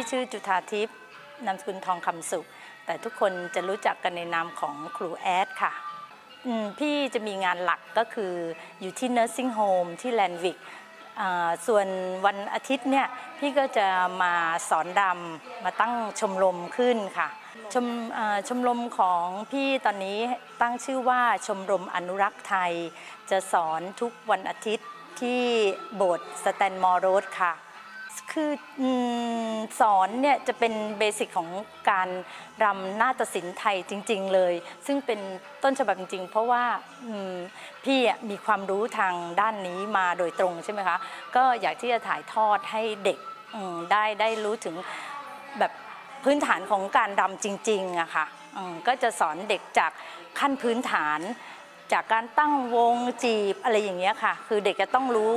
พี่ชื่อจุธาทิพย์นามสกุลทองคำสุข แต่ทุกคนจะรู้จักกันในนามของครูแอดค่ะพี่จะมีงานหลักก็คืออยู่ที่ nursing home ที่แลนวิกส่วนวันอาทิตย์เนี่ยพี่ก็จะมาสอนดำมาตั้งชมรมขึ้นค่ะชมชมรมของพี่ตอนนี้ตั้งชื่อว่าชมรมอนุรักษ์ไทย จะสอนทุกวันอาทิตย์ที่โบสถ์สแตนมอร์โรดค่ะ คือสอนเนี่ยจะเป็นเบสิกของการรำนาฏศิลป์ไทยจริง ๆ เลย ซึ่งเป็นต้นฉบับจริง ๆ เพราะว่าพี่มีความรู้ทางด้านนี้มาโดยตรงใช่ไหมคะ ก็อยากที่จะถ่ายทอดให้เด็กได้ได้รู้ถึงแบบพื้นฐานของการรำจริงๆอะค่ะก็จะสอนเด็กจากขั้นพื้นฐาน จากการตั้งวงจีบอะไรอย่างเงี้ยค่ะ คือเด็กจะต้องรู้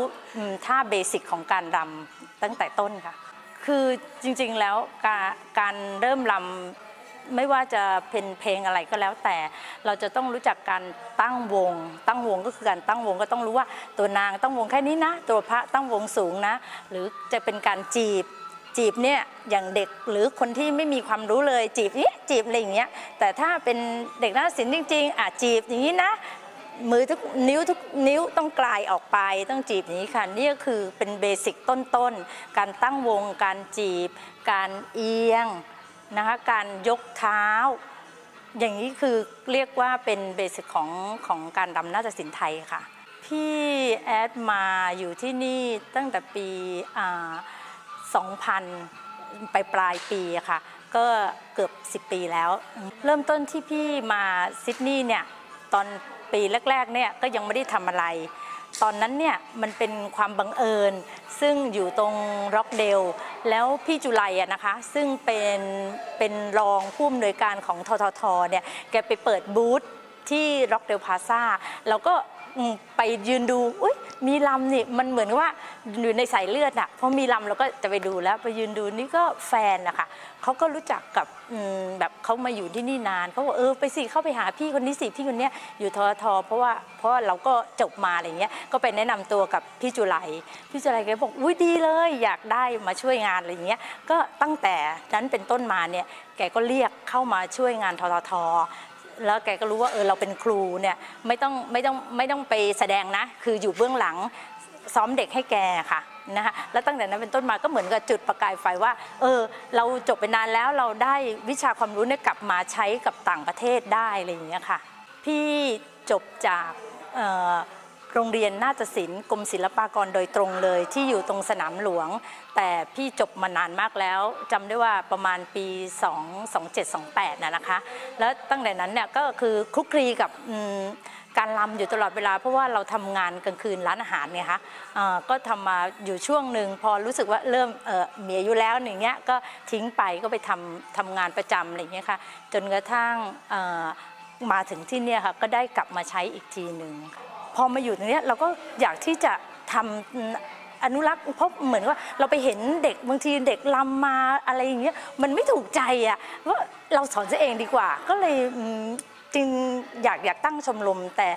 ท่าเบสิกของการรำตั้งแต่ต้นค่ะ คือจริงๆแล้วการการเริ่มรำไม่ว่าจะเป็นเพลงอะไรก็แล้วแต่ เราจะต้องรู้จักการตั้งวง ตั้งวงก็คือการตั้งวงก็ต้องรู้ว่าตัวนางตั้งวงแค่นี้นะ ตัวพระตั้งวงสูงนะ หรือจะเป็นการจีบจีบเนี่ยอย่างเด็กหรือคนที่ไม่มีความรู้เลยจีบเนี้จีบอะไรอย่างเงี้ยแต่ถ้าเป็นเด็กนาฏศิลป์จริง ๆอะจีบอย่างนี้นะ มือทุกนิ้วทุกนิ้วต้องกลายออกไปต้องจีบอย่างนี้ค่ะ นี่ก็คือเป็นเบสิกต้นๆ การตั้งวง การจีบ การเอียงนะคะการยกเท้า อย่างนี้คือเรียกว่าเป็นเบสิกของของการรำนาฏศิลป์ไทยค่ะ พี่แอดมาอยู่ที่นี่ตั้งแต่ปีอ่า2000 ไปปลายปีค่ะ ก็เกือบ 10 ปีแล้ว เริ่มต้นที่พี่มาซิดนีย์เนี่ยตอน ปีแรกๆเนี่ยก็ยังไม่ได้ทำอะไร ตอนนั้นเนี่ยมันเป็นความบังเอิญ ซึ่งอยู่ตรงร็อกเดล แล้วพี่จุไลอะนะคะ ซึ่งเป็นเป็นรองผู้อำนวยการของทททเนี่ยแกไปเปิดบูธที่ร็อกเดลพาซาแล้วก็ ไปยืนดูอุ้ยมีลำนี่มันเหมือนกับว่าอยู่ในสายเลือดอะพอมีลำเราก็จะไปดูแล้วไปยืนดูนี่ก็แฟนนะคะเขาก็รู้จักกับแบบเขามาอยู่ที่นี่นานเขาบอกเออไปสิเข้าไปหาพี่คนนี้สิพี่คนเนี้ยอยู่ททเพราะว่าเพราะเราก็จบมาอะไรเงี้ยก็ไปแนะนำตัวกับพี่จุไลพี่จุไลแกบอกอุ้ยดีเลยอยากได้มาช่วยงานอะไรเงี้ยก็ตั้งแต่นั้นเป็นต้นมาเนี่ยแกก็เรียกเข้ามาช่วยงานททท แล้วแกก็รู้ว่าเออเราเป็นครูเนี่ยไม่ต้องไม่ต้องไม่ต้องไปแสดงนะ คืออยู่เบื้องหลังซ้อมเด็กให้แกค่ะนะคะแล้วตั้งแต่นั้นเป็นต้นมาก็เหมือนกับจุดประกายไฟว่า เออ เราจบไปนานแล้วเราได้วิชาความรู้เนี่ยกลับมาใช้กับต่างประเทศได้อะไรอย่างเงี้ยค่ะ พี่จบจากเอ่อ โรงเรียนนาฏศิลป์กรมศิลปากรโดยตรงเลย ที่อยู่ตรงสนามหลวง แต่พี่จบมานานมากแล้วจำได้ว่าประมาณปี 2 2728นะนะคะ แล้วตั้งแต่นั้นเนี่ยก็คือคลุกคลีกับการรำอยู่ตลอดเวลาเพราะว่าเราทำงานกลางคืนร้านอาหารเนี่ยคะเอ่อก็ทำมาอยู่ช่วงหนึ่งพอรู้สึกว่าเริ่มเมีอายุแล้วอย่างเงี้ยก็ทิ้งไปก็ไปทำทำงานประจำอะไรอย่างเงี้ยค่ะจนกระทั่งมาถึงที่เนี่ยค่ะก็ได้กลับมาใช้อีกทีหนึ่ง พอมาอยู่ตรงนี้เราก็อยากที่จะทำอนุรักษ์เพราะเหมือนว่าเราไปเห็นเด็กบางทีเด็กลำมาอะไรอย่างเงี้ยมันไม่ถูกใจอะว่าเราสอนซะเองดีกว่า ก็เลยจริงอยากอยากตั้งชมรมแต่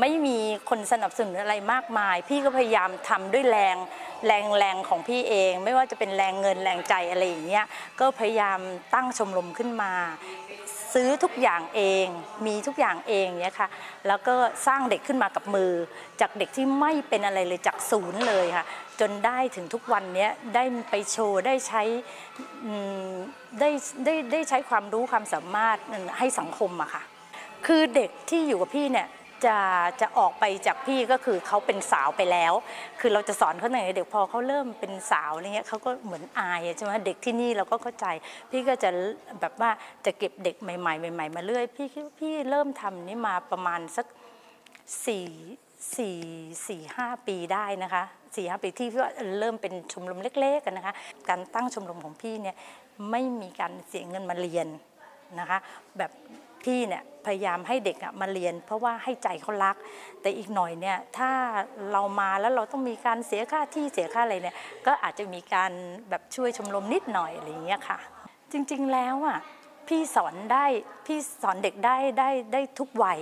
ไม่มีคนสนับสนุนอะไรมากมาย พี่ก็พยายามทำด้วยแรง แรงแรงของพี่เอง ไม่ว่าจะเป็นแรงเงินแรงใจอะไรอย่างเงี้ยก็พยายามตั้งชมรมขึ้นมา ซื้อทุกอย่างเอง มีทุกอย่างเองเนี่ยค่ะแล้วก็สร้างเด็กขึ้นมากับมือ จากเด็กที่ไม่เป็นอะไรเลยจากศูนย์เลยค่ะ จนได้ถึงทุกวันนี้ได้ไปโชว์ได้ใช้ได้ได้ได้ใช้ความรู้ความสามารถให้สังคมอะค่ะคือเด็กที่อยู่กับพี่เนี่ย จะจะออกไปจากพี่ก็คือเขาเป็นสาวไปแล้ว คือเราจะสอนเขาตั้งแต่เด็กพอเขาเริ่มเป็นสาวอะไรเงี้ยเขาก็เหมือนอายใช่ไหมเด็กที่นี่เราก็เข้าใจ พี่ก็จะแบบว่าจะเก็บเด็กใหม่ๆใหม่ๆมาเรื่อยพี่คิดว่าพี่เริ่มทำนี่มาประมาณสักสี่สี่สี่ห้าปีได้นะคะสี่ห้าปีที่พี่ว่าเริ่มเป็นชมรมเล็กๆกันนะคะ การตั้งชมรมของพี่เนี่ยไม่มีการเสียเงินมาเรียน นะคะ แบบพี่เนี่ยพยายามให้เด็กอะมาเรียน เพราะว่าให้ใจเขารัก แต่อีกหน่อยเนี่ยถ้าเรามาแล้วเราต้องมีการเสียค่าที่เสียค่าอะไรเนี่ยก็อาจจะมีการแบบช่วยชมรมนิดหน่อยอะไรอย่างเงี้ยค่ะ จริงๆแล้วอะพี่สอนได้พี่สอนเด็กได้ได้ได้ทุกวัย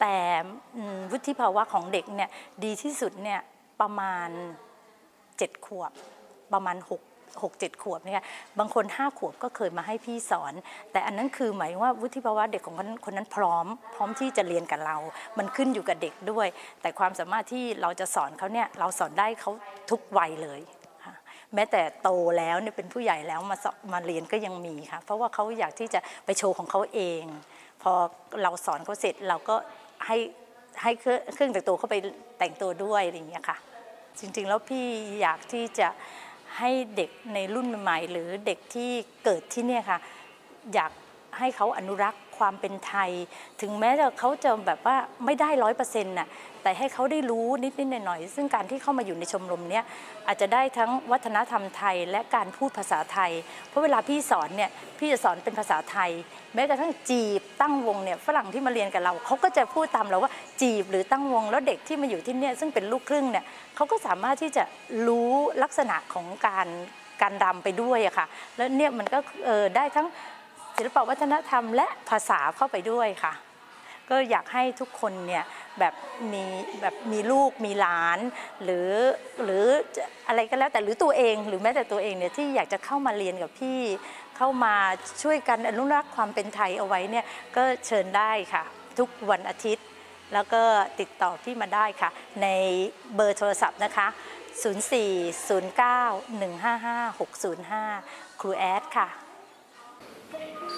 แต่วุฒิภาวะของเด็กเนี่ยดีที่สุดเนี่ยประมาณเจ็ดขวบประมาณหก 6 7 ขวบเนี่ยบางคน 5 ขวบก็เคยมาให้พี่สอน แต่อันนั้นคือหมายว่าวุฒิภาวะเด็กของคนคนนั้นพร้อม พร้อมที่จะเรียนกับเรา มันขึ้นอยู่กับเด็กด้วย แต่ความสามารถที่เราจะสอนเขาเนี่ยเราสอนได้เขาทุกวัยเลยแม้แต่โตแล้วเนี่ยเป็นผู้ใหญ่แล้วมาสอนมาเรียนก็ยังมีค่ะ เพราะว่าเขาอยากที่จะไปโชว์ของเขาเอง พอเราสอนเขาเสร็จเราก็ให้ให้เครื่องเครื่องแต่งตัวเขาไปแต่งตัวด้วยอะไรอย่างเงี้ยค่ะ จริงๆแล้วพี่อยากที่จะ ให้เด็กในรุ่นใหม่ หรือเด็กที่เกิดที่เนี่ยค่ะ อยากให้เขาอนุรักษ์ ความเป็นไทย ถึงแม้จะเขาจะแบบว่าไม่ได้ร้อยเปอร์เซ็นต์น่ะแต่ให้เขาได้รู้นิดๆหน่อยๆซึ่งการที่เข้ามาอยู่ในชมรมเนี้ยอาจจะได้ทั้งวัฒนธรรมไทยและการพูดภาษาไทย เพราะเวลาพี่สอนเนี่ยพี่จะสอนเป็นภาษาไทย แม้กระทั่งจีบตั้งวงเนี่ยฝรั่งที่มาเรียนกับเราเขาก็จะพูดตามเราว่าจีบหรือตั้งวง แล้วเด็กที่มาอยู่ที่เนี่ยซึ่งเป็นลูกครึ่งเนี่ยเขาก็สามารถที่จะรู้ลักษณะของการการรำไปด้วยอะค่ะ แล้วเนี่ยมันก็ได้ทั้ง ศิลปวัฒนธรรมและภาษาเข้าไปด้วยค่ะ ก็อยากให้ทุกคนเนี่ยแบบมีแบบมีลูกมีหลาน หรือหรืออะไรก็แล้วแต่หรือตัวเองหรือแม้แต่ตัวเองเนี่ยที่อยากจะเข้ามาเรียนกับพี่ เข้ามาช่วยกันอนุรักษ์ความเป็นไทยเอาไว้เนี่ยก็เชิญได้ค่ะ ทุกวันอาทิตย์ แล้วก็ติดต่อพี่มาได้ค่ะ ในเบอร์โทรศัพท์นะคะ 0409155605 ครูแอดค่ะ Thanks.